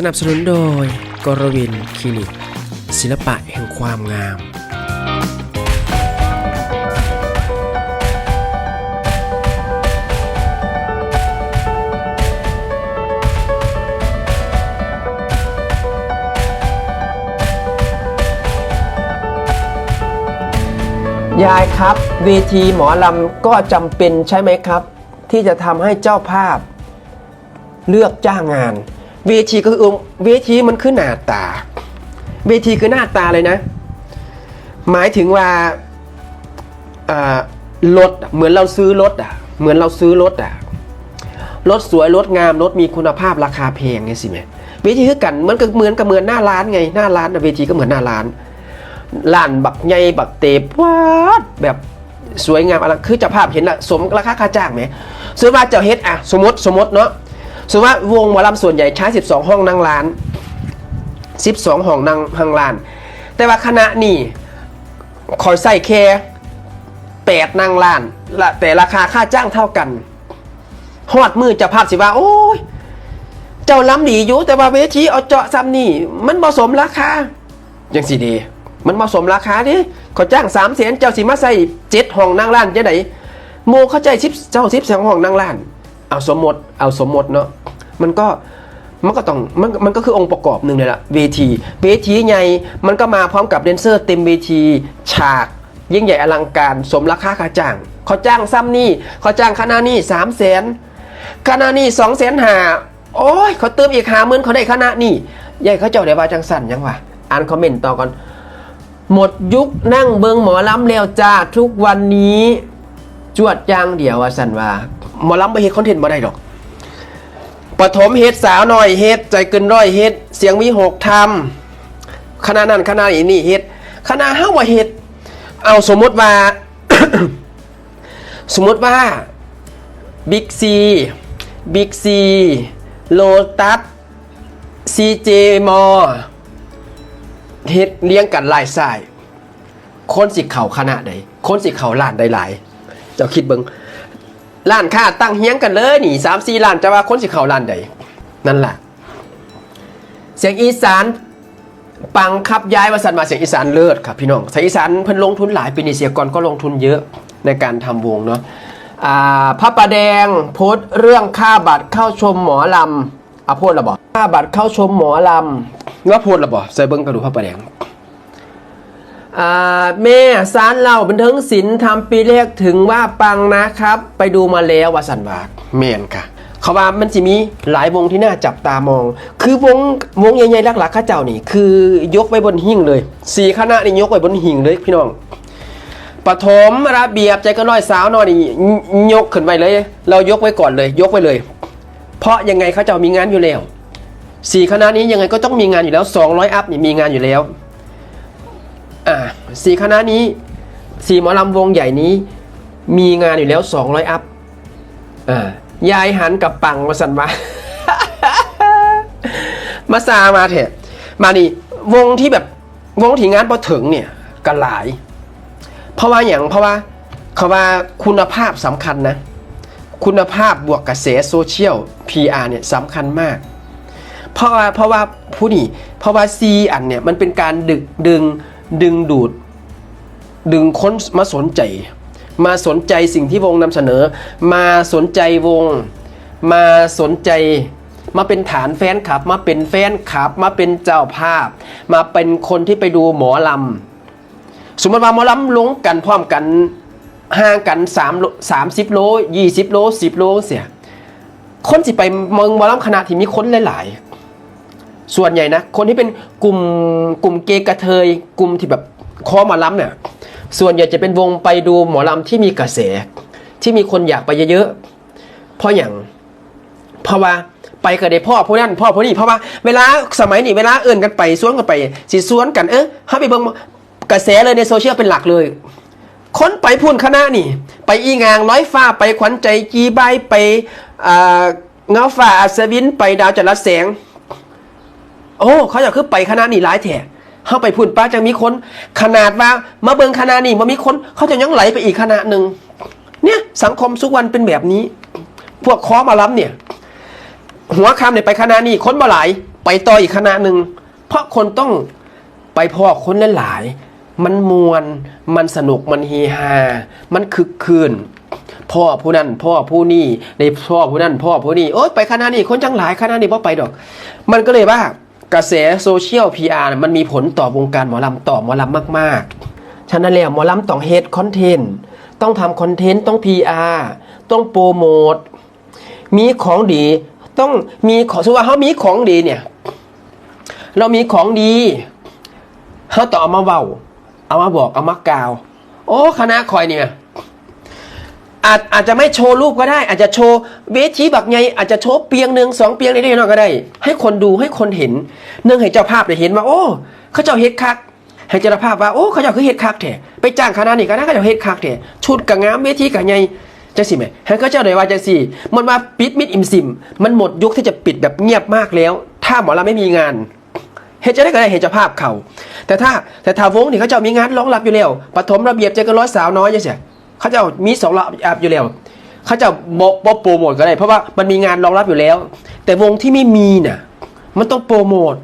สนับสนุนโดยกรวินคลินิก ศิลปะแห่งความงาม ยายครับเวทีหมอลำก็จำเป็นใช่ไหมครับ ที่จะทำให้เจ้าภาพ เลือกจ้างงาน เวทีก็คือเวทีมันคือหน้าตา เวทีคือหน้าตาเลยนะ หมายถึงว่ารถเหมือนเราซื้อรถอะ เหมือนเราซื้อรถอะรถสวยรถงามรถมีคุณภาพราคาแพงไงสิแม่เวทีคือกันมันก็เหมือนกับเหมือนหน้าร้านไงหน้าร้านอะเวทีก็เหมือนหน้าร้านล้านบักใหญ่บักเตบวาดแบบสวยงามอลังคือจะภาพเห็นละสมราคาค่าจ้างไหมสมมติว่าเจ้าเฮ็ดอะสมมติสมมติเนาะ สมมติว่าวงหมอลำส่วนใหญ่ใช้ 12 ห้องนั่งร้าน 12 ห้องนั่งห้างร้าน แต่ว่าคณะนี่คอยใส่แค่8นั่งร้านละแต่ราคาค่าจ้างเท่ากันฮอดมือจะภาพสิว่า โอ้ย เจ้าล้ำดีอยู่แต่ว่าเวทีเอาเจาะซ้ำนี่ มันผสมราคายังสีดี มันเหมาะสมราคาดิเขาจ้างสามแสนเจ้าสิมาใส่เจ็ดห้องนั่งร้านจะไหนโมเข้าใจสิบเจ้าสิบสองห้องนั่งร้าน เอาสมมติเอาสมมติเนาะมันก็มันก็ต้องมันมันก็คือองค์ประกอบหนึ่งเลยล่ะเวที เวทีใหญ่มันก็มาพร้อมกับแดนเซอร์เต็มเวที ฉาก ยิ่งใหญ่อลังการสมราคาค่าจ้างเขาจ้างซ้ำนี่เขาจ้างคณะนี่สามแสนคณะนี่สองแสนหาโอ้ยเขาเติมอีกหาหมื่นเขาได้คณะนี่ใหญ่เขาเจ้าได้ว่าจังสันยังวะอ่านคอมเมนต์ต่อก่อนหมดยุคนั่งเบิงหมอลำแล้วจ้าทุกวันนี้ จวดอยางเดียวว่าสันว่า หมอลำไปเฮ็ดคอนเทนต์บ่ได้ดอกปฐมเฮ็ดสาวหน่อยเฮ็ดใจเกินร้อยเฮ็ดเสียงวิหกทำคณะนั้นคณะนี้นี่เฮ็ดคณะเฮาว่าเฮ็ดเอาสมมติว่า สมมติว่าบิ๊กซีบิ๊กซีโลตัสซีเจมอเฮ็ดเลี้ยงกันหลายสาย คนสิเข่าคณะใดคนสิเข่าล้านใดหลาย เจ้าคิดเบิง ล้านค่าตั้งเฮียงกันเลยนี่สามสี่ล้านจะว่าคนสิเขาล้านใดนั่นแหละเสียงอีสานปังคับย้ายมาสันมาเสียงอีสานเลิศครับพี่น้องเสียงอีสานเพิ่นลงทุนหลายปีนี้เสียก่อนก็ลงทุนเยอะในการทำวงเนาะอ่าพระประแดงโพสต์เรื่องค่าบัตรเข้าชมหมอลำอาโพดระบอกค่าบัตรเข้าชมหมอลำว่าโพดระบอกใส่เบิ้งกระดูพระประแดง แม่ซานเล่าบันเทิงศิลป์ทำปีแรกถึงว่าปังนะครับ ไปดูมาแล้ววาสันวากแมนค่ะ เขาว่ามันจะมีหลายวงที่น่าจับตามอง คือวงวงใหญ่ๆหลักๆข้าเจ้านี่ คือยกไว้บนหิ่งเลยสี่คณะนี่ยกไว้บนหิ่งเลยพี่น้องปฐมระเบียบใจก็น้อยสาวน้อยนี่ยกขึ้นไปเลย เรายกไว้ก่อนเลย ยกไว้เลย เพราะยังไงเขาเจ้ามีงานอยู่แล้วสี่คณะนี้ยังไงก็ต้องมีงานอยู่แล้ว 200 อัพนี่มีงานอยู่แล้ว อ่าสี่คณะนี้สี่หมอลำวงใหญ่นี้ มีงานอยู่แล้ว 200 อัพอ่ายายหันกับปังมาสันมามาซามาเถอะมานี่วงที่แบบวงที่งานพอถึงเนี่ยกันหลาย เพราะว่าอย่างเพราะว่าเขาว่าคุณภาพสำคัญนะ คุณภาพบวกกระแสโซเชียล PR เนี่ยสำคัญมาก เพราะว่าเพราะว่าผู้นี่เพราะว่าซีอันเนี่ยมันเป็นการดึกดึง ดึงดูด ดึงคนมาสนใจ มาสนใจสิ่งที่วงนำเสนอ มาสนใจวง มาสนใจ มาเป็นฐานแฟนคลับ มาเป็นแฟนคลับ มาเป็นเจ้าภาพ มาเป็นคนที่ไปดูหมอลำสมมติว่าหมอลำลงกันพร้อมกันห่างกัน3โล30 โล 20 โล 10 โลเสียคนสิไปเมืองหมอลำคณะที่มีคนหลายๆ ส่วนใหญ่นะ คนที่เป็นกลุ่มกลุ่มเกย์กระเทยกลุ่มที่แบบคอหมอลำเนี่ยส่วนใหญ่จะเป็นวงไปดูหมอลำที่มีกระแส ที่มีคนอยากไปเยอะๆเพราะอย่างเพราะว่าไปกับเด็พ่อผู้นั้นพ่อผู้นี้เพราะว่าเวลาสมัยนี้เวลาเอื่นกันไปสวนกันไปสิสวนกันเออถ้าไปเบิ่งกระแสเลยในโซเชียลเป็นหลักเลยคนไปพูนคณะนี่ ไปอีงางร้อยฟ้าไปขวัญใจจีใบไปเงาฝ่าอัศวินไปดาวจันทร์แสง โอ้เขาอยากคือไปคณะนี่หลายแถเข้าไปพูนป้าจะมีคน ขนาดว่ามาเบิงคณะนี่มามีคน เขาจะยังไหลไปอีกคณะหนึ่งเนี่ยสังคมสุกวันเป็นแบบนี้ พวกคอมาล้ำเนี่ย หัวคำเนี่ยไปคณะนี่คนมาหลายไปต่ออีกคณะหนึ่งเพราะคนต้องไปพอคนหลายๆมันมวน มันสนุกมันเฮฮา มันคึกคืน พ่อผู้นั้นพ่อผู้นี้ในพ่อผู้นั้นพ่อผู้นี้โอ๊ยไปคณะนี้คนจังหลายคณะนี้พ่ไปดอก มันก็เลยว่า กระแสโซเชียล PR นะมันมีผลต่อวงการหมอลำต่อหมอลำมากๆ ฉะนั้นแล้วหมอลำต้องเฮดคอนเทนต์ ต้องทำคอนเทนต์ ต้อง PR ต้องโปรโมท มีของดี ต้องมีของสมมุติว่าเขามีของดีเนี่ย เรามีของดีเขาต้อเอามาเว้า เอามาบอก เอามากล่าว โอ้ คณะคอยเนี่ย อาจอาจจะไม่โชว์รูปก็ได้ อาจจะโชว์เวทีบักไงอาจจะโชว์เปียงหนึ่งสองเปียงนิดๆหน่อยๆก็ได้ ให้คนดูให้คนเห็นเนื่องให้เจ้าภาพได้เห็นว่า โอ้เขาเจ้าเฮ็ดคักให้เจ้าภาพว่าโอ้เขาเจ้าคือเฮ็ดคักแท้ไปจ้างคณะนี้คณะเขาเจ้าเฮ็ดคักแท้ชุดกะงามเวทีกะไงจังสิแหมให้เขาเจ้าได้ว่าจังสิมันมาปิดมิดอิมซิม มันหมดยุคที่จะปิดแบบเงียบมากแล้ว ถ้าหมอลำไม่มีงานเฮ็ดจะได้ก็ได้เห็นเจ้าภาพเขาแต่ถ้าแต่ถ้าวงนี่เขาเจ้ามีงานร้องรับอยู่แล้วปฐมระเบียบเจอกันร้อยสาวน้อยจังซี่ เขาจ้ามีสองระอับอยู่แล้วเขาจะบอกบโปรโมทก็ได้ เพราะว่ามันมีงานรองรับอยู่แล้ว แต่วงที่ไม่มีน่ะ มันต้องโปรโมท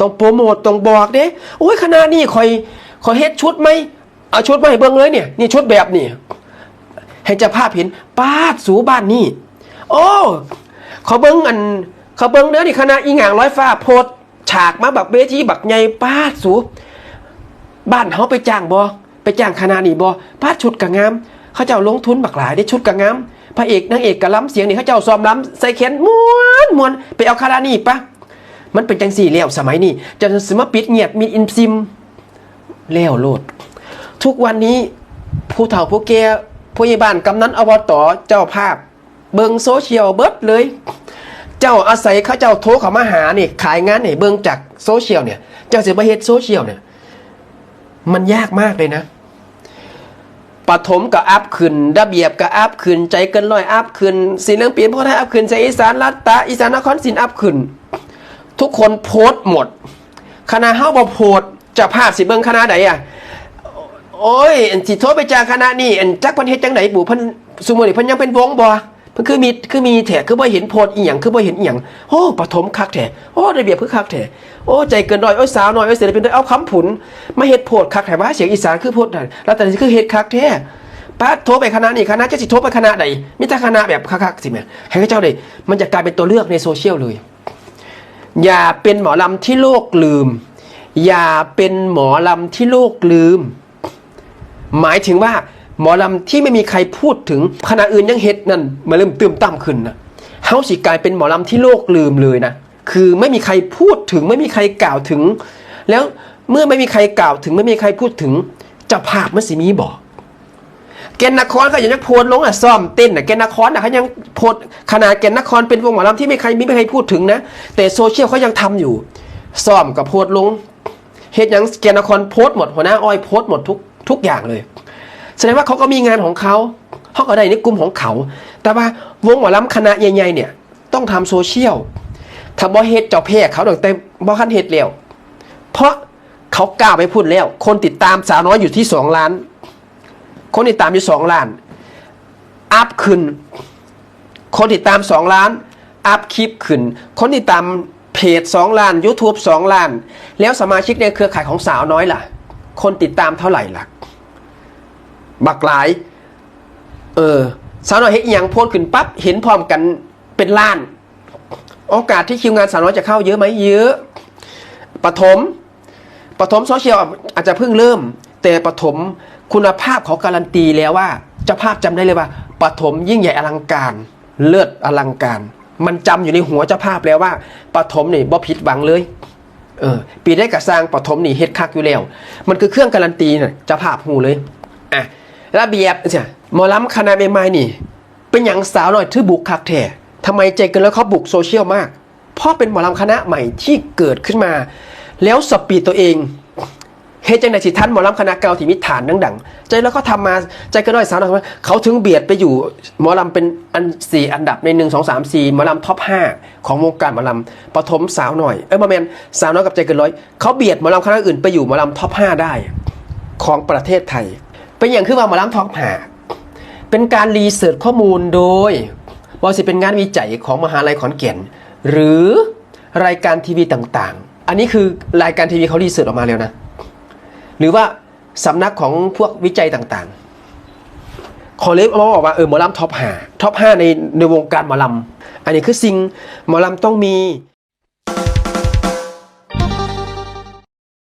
ต้องโปรโมทต้องบอกเด้โอ้ยคณะนี้คอยคอยเฮ็ดชุดไหมเอาชุดมาให้เบิ่งเลยเนี่ยนี่ชุดแบบนี่ให้เจ้าภาพเห็นป้าดสูบ้านนี่โอ้เขาเบิ่งอันเขาเบิ่งเด้อนี่คณะอีหงางร้อยฟ้าโพดฉากมาบักเบทีบักใหญ่ป้าดสูบ้านเขาไปจ้างบอ ไปจ้างคณะนี่บอพาดชุดกะงามเขาเจ้าลงทุนบักหลายได้ชุดกะงามพระเอกนางเอกกะล้ำเสียงนี่เขาเจ้าซ้อมล้ำใส่แขนม้วนม้วนไปเอาคณะนี่ปะมันเป็นจังสี่แล้วสมัยนี้จะสมปิดเงียบมีอินซิมแล้วโลด ทุกวันนี้ผู้เฒ่าผู้แก่ผู้ใหญ่บ้านกำนันอบตเจ้าภาพ เบิงโซเชียลเบิดเลย เจ้าอาศัยเขาเจ้าโทรเขามาหาเนี่ยขายงานเนี่ยเบิงจากโซเชียลเนี่ย เจ้าเสียบเฮ็ดโซเชียลเนี่ย มันยากมากเลยนะ ปฐมกับอัพขึ้นระเบียบกับอัพขึ้น ใจเกินลอยอัพขึ้นสีเหลืองเปลี่ยนพ่อไทยอัพขึ้นใจอีสานรัตตาอีสานนครสินอัพขึ้น ทุกคนโพสหมด คณะเฮาบอโพสจะภาพสิเบิ่งคณะใดอะโอ้ยอันสิโทษไปจากคณะนี่อันจักพันเฮ็ดจังไหนบู่พันซุมื้อนี้เพิ่นยังเป็นวงบ่ คือมีคือมีแท้คือบ่เห็นโพสต์อีหยังคือบ่เห็นอีหยังโอ้ปฐมคักแท้โอ้ระเบียบคือคักแท้โอ้ใจเกินร้อยโอ้สาวน้อยโอ้ยศิลปินน้อยเอาคำผุนมาเฮ็ดโพสต์คักแท้ว่าเสียงอีสานคือโพสต์นั่นแล้วแต่นี่คือเฮ็ดคักแท้ป้าโทรไปคณะนี่คณะจะสิโทรไปคณะใดมีแต่คณะแบบคักๆสิแม่ให้เขาเจ้าได้มันจะกลายเป็นตัวเลือกในโซเชียลเลย อย่าเป็นหมอลำที่โลกลืม อย่าเป็นหมอลำที่โลกลืม หมายถึงว่า หมอลำที่ไม่มีใครพูดถึงคณะอื่นยังเฮ็ดนั่นมาเริ่มเติมต่ำขึ้นนะเฮาสิกลายเป็นหมอลำที่โลกลืมเลยนะคือไม่มีใครพูดถึงไม่มีใครกล่าวถึง แล้วเมื่อไม่มีใครกล่าวถึงไม่มีใครพูดถึงจ้าภาพมันสิมีบอกแกนนครก็ยังโพสต์ลงอะซ่อมเต้นอะแกนนครอะเขายังโพสขนาดแกนนครเป็นวงหมอลำที่ไม่ใครมีไม่ใครพูดถึงนะ แต่โซเชียลเขายังทำอยู่ซ่อมกับโพสต์ลงเฮ็ดยังแกนนครโพสหมดหัวหน้าอ้อยโพสหมดทุกทุกอย่างเลย แสดงว่าเขาก็มีงานของเขาเขาก็ได้ในกลุ่มของเขา แต่ว่าวงหมอลำคณะใหญ่ๆเนี่ยต้องทำโซเชียลถ้าบ่เฮ็ดเจ้าแพ้เขาดอกแต่บ่คันเฮ็ดแล้ว เพราะเขากล้าไปพูดแล้ว คนติดตามสาวน้อยอยู่ที่สองล้าน คนติดตามอยู่สองล้าน อัพขึ้น คนติดตามสองล้าน อัพคลิปขึ้น คนติดตามเพจสองล้าน YouTube สองล้าน แล้วสมาชิกในเครือข่ายของสาวน้อยล่ะ คนติดตามเท่าไหร่ล่ะ บักหลาย เออสาวน้อยเฮ็ดอย่างโพสขึ้นปั๊บเห็นพร้อมกันเป็นล้าน โอกาสที่คิวงานสาวน้อยจะเข้าเยอะไหมเยอะปฐมปฐมโซเชียลอาจจะเพิ่งเริ่ม แต่ปฐมคุณภาพเขาการันตีแล้วว่าเจ้าภาพจำได้เลยว่าปฐมยิ่งใหญ่อลังการ เลิศอลังการ มันจำอยู่ในหัวเจ้าภาพแล้วว่าปฐมนี่บ่ผิดหวังเลยเออปีได้กับสร้างปฐมนี่เฮ็ดคักอยู่แล้ว มันคือเครื่องการันตีน่ะเจ้าภาพหูเลย ระเบียบจ้ะหมอลำคณะใหม่ๆนี่ เป็นอย่างสาวหน่อยที่บุกคักแท้ทำไมใจเกันแล้วเขาบุกโซเชียลมาก เพราะเป็นหมอลำคณะใหม่ที่เกิดขึ้นมา แล้วสปีดตัวเองเฮจังไดสิทันหมอลำคณะเก่าที่มีฐานดังๆใจแล้วเขาทำมาใจก็น้อยสาวน้อยเขาถึงเบียดไปอยู่หมอลำเป็นอันสี่อันดับในหนึ่งสองสามสี่หมอลำท็อปห้าของวงการหมอลำปฐมสาวหน่อยเอ้มาแมนสาวน้อยกับใจเกินร้อยเขาเบียดหมอลำคณะอื่นไปอยู่หมอลำท็อปห้าได้ ของประเทศไทย เป็นอย่างคือว่าหมอลำท็อปห้าเป็นการรีเสิร์ชข้อมูลโดยว่าสิเป็นงานวิจัยของมหาลัยขอนแก่นหรือรายการทีวีต่างๆ อันนี้คือรายการทีวีเขารีเสิร์ชออกมาแล้วนะ หรือว่าสำนักของพวกวิจัยต่างๆ ขอเล็บมาบอกว่าเออหมอลำท็อปห้าท็อปห้าในในวงการหมอลำ อันนี้คือสิ่งหมอลำต้องมี